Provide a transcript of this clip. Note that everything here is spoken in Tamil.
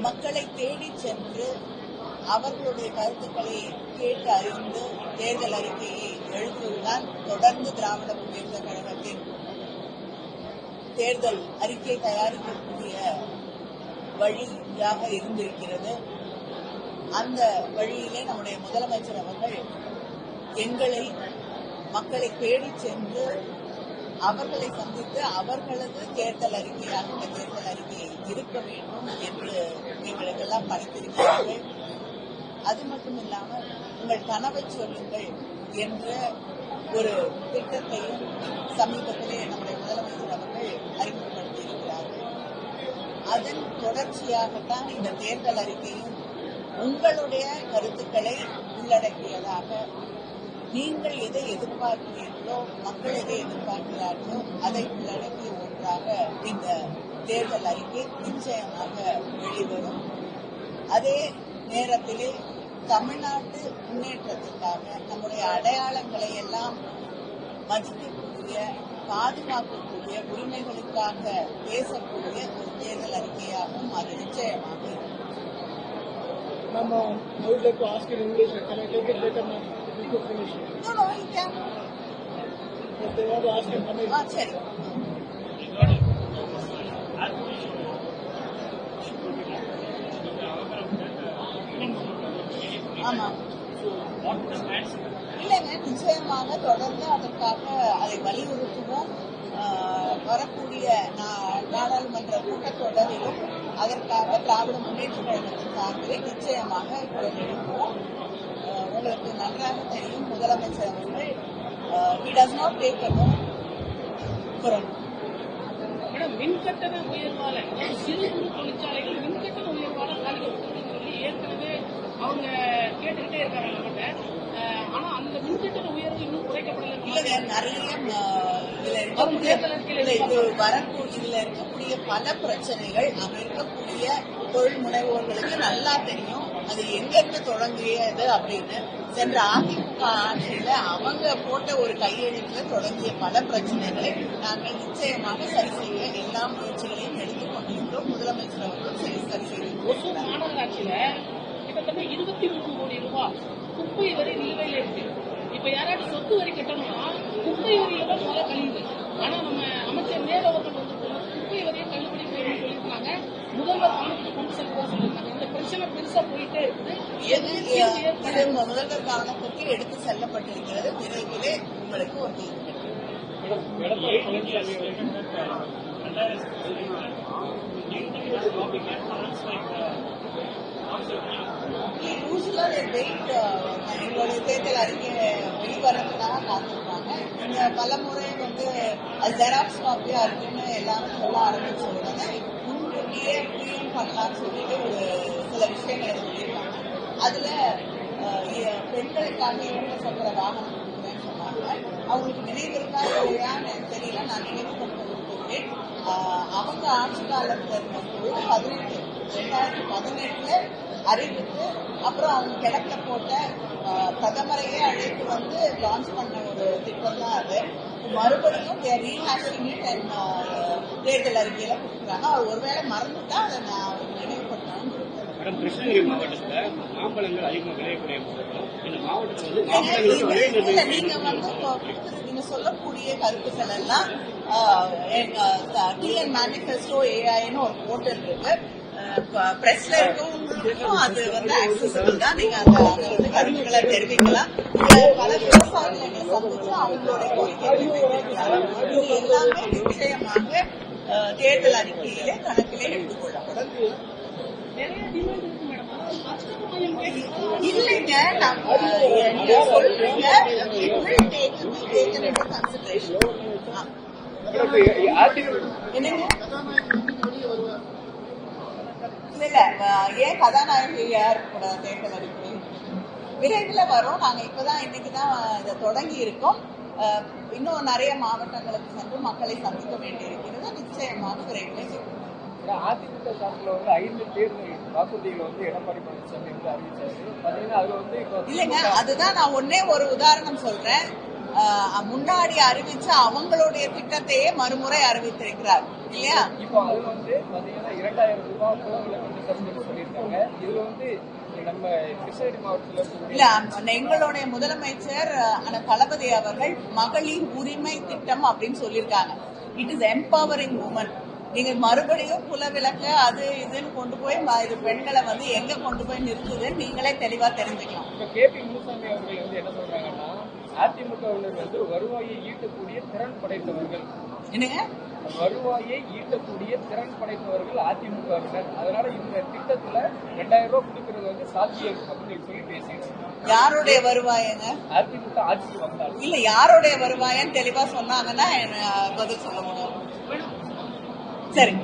மக்களை தேடி சென்று அவர்களுடைய கருத்துக்களை கேட்டு அறிந்து தேர்தல் அறிக்கையை எழுதுவதுதான் தொடர்ந்து திராவிட முன்னேற்ற கழகத்தின் தேர்தல் அறிக்கை தயாரிக்கக்கூடிய வழியாக இருந்திருக்கிறது. அந்த வழியிலே நம்முடைய முதலமைச்சர் அவர்கள் எங்களை மக்களை தேடி சென்று அவர்களை சந்தித்து அவர்களது தேர்தல் அறிக்கையாக இந்த தேர்தல் அறிக்கை இருக்க வேண்டும் என்று எங்களுக்கெல்லாம் படித்திருக்கிறார்கள்? அது மட்டும் இல்லாமல் உங்கள் கனவை சொல்லுங்கள் என்ற ஒரு திட்டத்தையும் சமீபத்திலே நம்முடைய முதலமைச்சர் அவர்கள் அறிமுகப்படுத்தியிருக்கிறார்கள். அதன் தொடர்ச்சியாகத்தான் இந்த தேர்தல் அறிக்கையும் உங்களுடைய கருத்துக்களை உள்ளடக்கியதாக நீங்கள் எதை எதிர்பார்க்கிறீர்களோ மக்கள் எதை எதிர்பார்க்கிறார்களோ அதை உள்ளடக்கிய ஒன்றாக இந்த தேர்தல் அறிக்கை நிச்சயமாக வெளிவரும் அதே நேரத்திலே தமிழ்நாட்டு முன்னேற்றத்திற்காக நம்முடைய அடையாளங்களை எல்லாம் மதிக்கக்கூடிய பாதுகாக்கக்கூடிய உரிமைகளுக்காக பேசக்கூடிய ஒரு தேர்தல் அறிக்கையாகவும் அது நிச்சயமாக இருக்கும். Ma'am, I would like to ask in English, can I take it later, ma'am? If you. No, no, can. If they want to ask இல்லைங்க நிச்சயமாக தொடர்ந்து அதற்காக அதை வலியுறுத்துவோம் வரக்கூடிய நா- நாடாளுமன்ற கூட்டத்தொடரிலும் அதற்காக திராவிட முன்னேற்ற கழகத்தின் சார்பிலே நிச்சயமாக குரல் எழுப்புவோம் உங்களுக்கு நன்றாக தெரியும். முதலமைச்சர் அவர்கள் not take a no குரல் மேடம் மின்கட்டண உயர்வால சிறு குறு தொழிற்சாலைகள் மின்கட்டண உயர்வால பாதிக்கப்பட்டதுன்னு சொல்லி ஏற்கனவே அவங்க கேட்டுக்கிட்டே இருக்காங்க நம்மகிட்ட. ஆனா அந்த மின்கட்டண உயர்வு இன்னும் குறைக்கப்படல. இல்லைங்க நிறைய இதுல இருக்கக்கூடிய இது வரக்கூடிய இதுல இருக்கக்கூடிய பல பிரச்சனைகள் அங்க இருக்கக்கூடிய தொழில் முனைவோர்களுக்கு நல்லா தெரியும். அது எங்க இருந்து தொடங்கியது அப்படின்னு. சென்ற அதிமுக ஆட்சியில அவங்க போட்ட ஒரு கையெழுத்துல தொடங்கிய பல பிரச்சனைகளை நாங்கள் நிச்சயமாக சரி செய்ய எல்லா முயற்சிகளையும் எடுத்துக் கொண்டிருக்கிறோம். முதலமைச்சர் அவர்களும் சரி சரி செய்து மாநகராட்சியில கிட்டத்தட்ட இருபத்தி மூணு கோடி ரூபாய் குப்பை வரி நிலுவையில இருக்கு. இப்ப யாராவது சொத்து வரி கட்டணும்னா குப்பை வரியில தான் முதல்ல கழியுது. ஆனா நம்ம அமைச்சர் நேரம் அவர்கள் வந்து குப்பை வரியை தள்ளுபடி செய்யணும்னு சொல்லியிருக்காங்க முதல்வர் கவனத்துக்கு கொண்டு செல்வதா பிரச்சனை பெருசா போயிட்டே இருக்குது முதல்வர் எடுத்து செல்லப்பட்டிருக்கிறது. விரைவிலே உங்களுக்கு ஒரு தீர்வு யூஸ்வலா வெயிட் எங்களுடைய தேர்தல் அறிக்கை வெளிவரதுக்காக காத்திருப்பாங்க. இந்த பல முறை வந்து அது ஜெராக்ஸ் காப்பியா இருக்குன்னு எல்லாரும் சொல்ல ஆரம்பிச்ச உடனே முன்கூட்டியே க்ளீன் பண்ணலாம்னு சொல்லிட்டு ஒரு சில விஷயங்களை சொல்லியிருக்காங்க அதுல பெண்களுக்காக இரண்டு சக்கர வாகனம் சொன்னாங்க. அவங்களுக்கு நினைவு இருக்கா இல்லையான்னு தெரியல. நான் நினைவுபடுத்த விரும்புகிறேன் அவங்க ஆட்சி காலத்துல இருந்தபோது பதினெட்டு ரெண்டாயிரத்தி பதினெட்டுல அறிவித்து அப்புறம் அவங்க கிழக்க போட்ட பிரதமரையே அழைத்து வந்து லான்ச் பண்ண ஒரு திட்டம் தான் அது. மறுபடியும் ரீஹேஷிங் இட் அண்ட் தேர்தல் அறிக்கையில கொடுக்குறாங்க. அவர் ஒருவேளை மறந்துட்டா அதை நான் மேடம் கிருஷ்ணகிரி மாவட்டத்துல மாம்பழங்கள் அதிகமாக விளையக்கூடிய மாவட்டம். இந்த மாவட்டத்தில் வந்து ஏங்க, மாம்பழங்களுக்கு விலை நீங்க- இல்ல, நிர்ணயம் நீங்க வந்து இப்போ கொடுக்குறது- நீங்க சொல்லக்கூடிய கருத்துக்கள் எல்லாம் டிஎன் மேனிஃபெஸ்டோ ஏஐன்னு ஒரு போர்ட்டல் இருக்கு. பிரஸ்ல இருக்கவங்களுக்கும் அது வந்து அக்சசபிள் தான். நீங்க அந்த வந்து கருத்துக்களை தெரிவிக்கலாம். பல விவசாயிகள் எங்களை சந்திச்சு அவங்களுடைய இது எல்லாமே நிச்சயமாக தேர்தல் அறிக்கையிலே கணக்கிலே எடுத்துக்கொள்ளப்படும். இல்லைங்க நீங்க சொல்றீங்க இல்ல ஏன் கதாநாயகி யார் கூட தேர்தல் அறிக்கை விரைவில் வரும். நாங்க இப்பதான் இன்னைக்கு தான் இதை தொடங்கி இருக்கோம். இன்னும் நிறைய மாவட்டங்களுக்கு சென்று மக்களை சந்திக்க வேண்டியிருக்கிறது. நிச்சயமாக விரைவில். அதிமுக சார்பில் வந்து ஐந்து தேர்தல் வாக்குறுதிகளை வந்து எடப்பாடி பழனிசாமி வந்து அறிவிச்சாரு. பாத்தீங்கன்னா அதுல வந்து இல்லைங்க அதுதான் நான் ஒன்னே ஒரு உதாரணம் சொல்றேன். முன்னாடி அறிவிச்ச அவங்களுடைய திட்டத்தையே மறுமுறை அறிவித்திருக்கிறார் இல்லையா? இப்போ அதுல வந்து பாத்தீங்கன்னா இரண்டாயிரம் ரூபாய் சொல்லியிருக்காங்க. இதுல வந்து நம்ம கிருஷ்ணகிரி மாவட்டத்துல இல்ல எங்களுடைய முதலமைச்சர் தளபதி அவர்கள் மகளிர் உரிமை திட்டம் அப்படின்னு சொல்லியிருக்காங்க. இட் இஸ் எம்பவரிங் உமன் நீங்க மறுபடியும் குலவிளக்கு அது இதுன்னு கொண்டு போய் இது பெண்களை வந்து எங்க கொண்டு போய் நிறுத்துதுன்னு நீங்களே தெளிவா தெரிஞ்சுக்கலாம். இப்ப கே பி முனுசாமி அவர்கள் வந்து என்ன சொல்றாங்கன்னா அதிமுகவினர் வந்து வருவாயை ஈட்டக்கூடிய திறன் படைத்தவர்கள். என்னங்க? வருவாயை ஈட்டக்கூடிய திறன் படைத்தவர்கள் அதிமுகவினர். அதனால இந்த திட்டத்துல ரெண்டாயிரம் ரூபாய் கொடுக்கறது வந்து சாத்தியம் அப்படின்னு சொல்லி பேசியிருக்காங்க. யாருடைய வருவாயங்க? அதிமுக வந்தால் இல்ல யாருடைய வருவாயன்னு தெளிவா சொன்னாங்கன்னா பதில் சொல்ல முடியும்? சரி.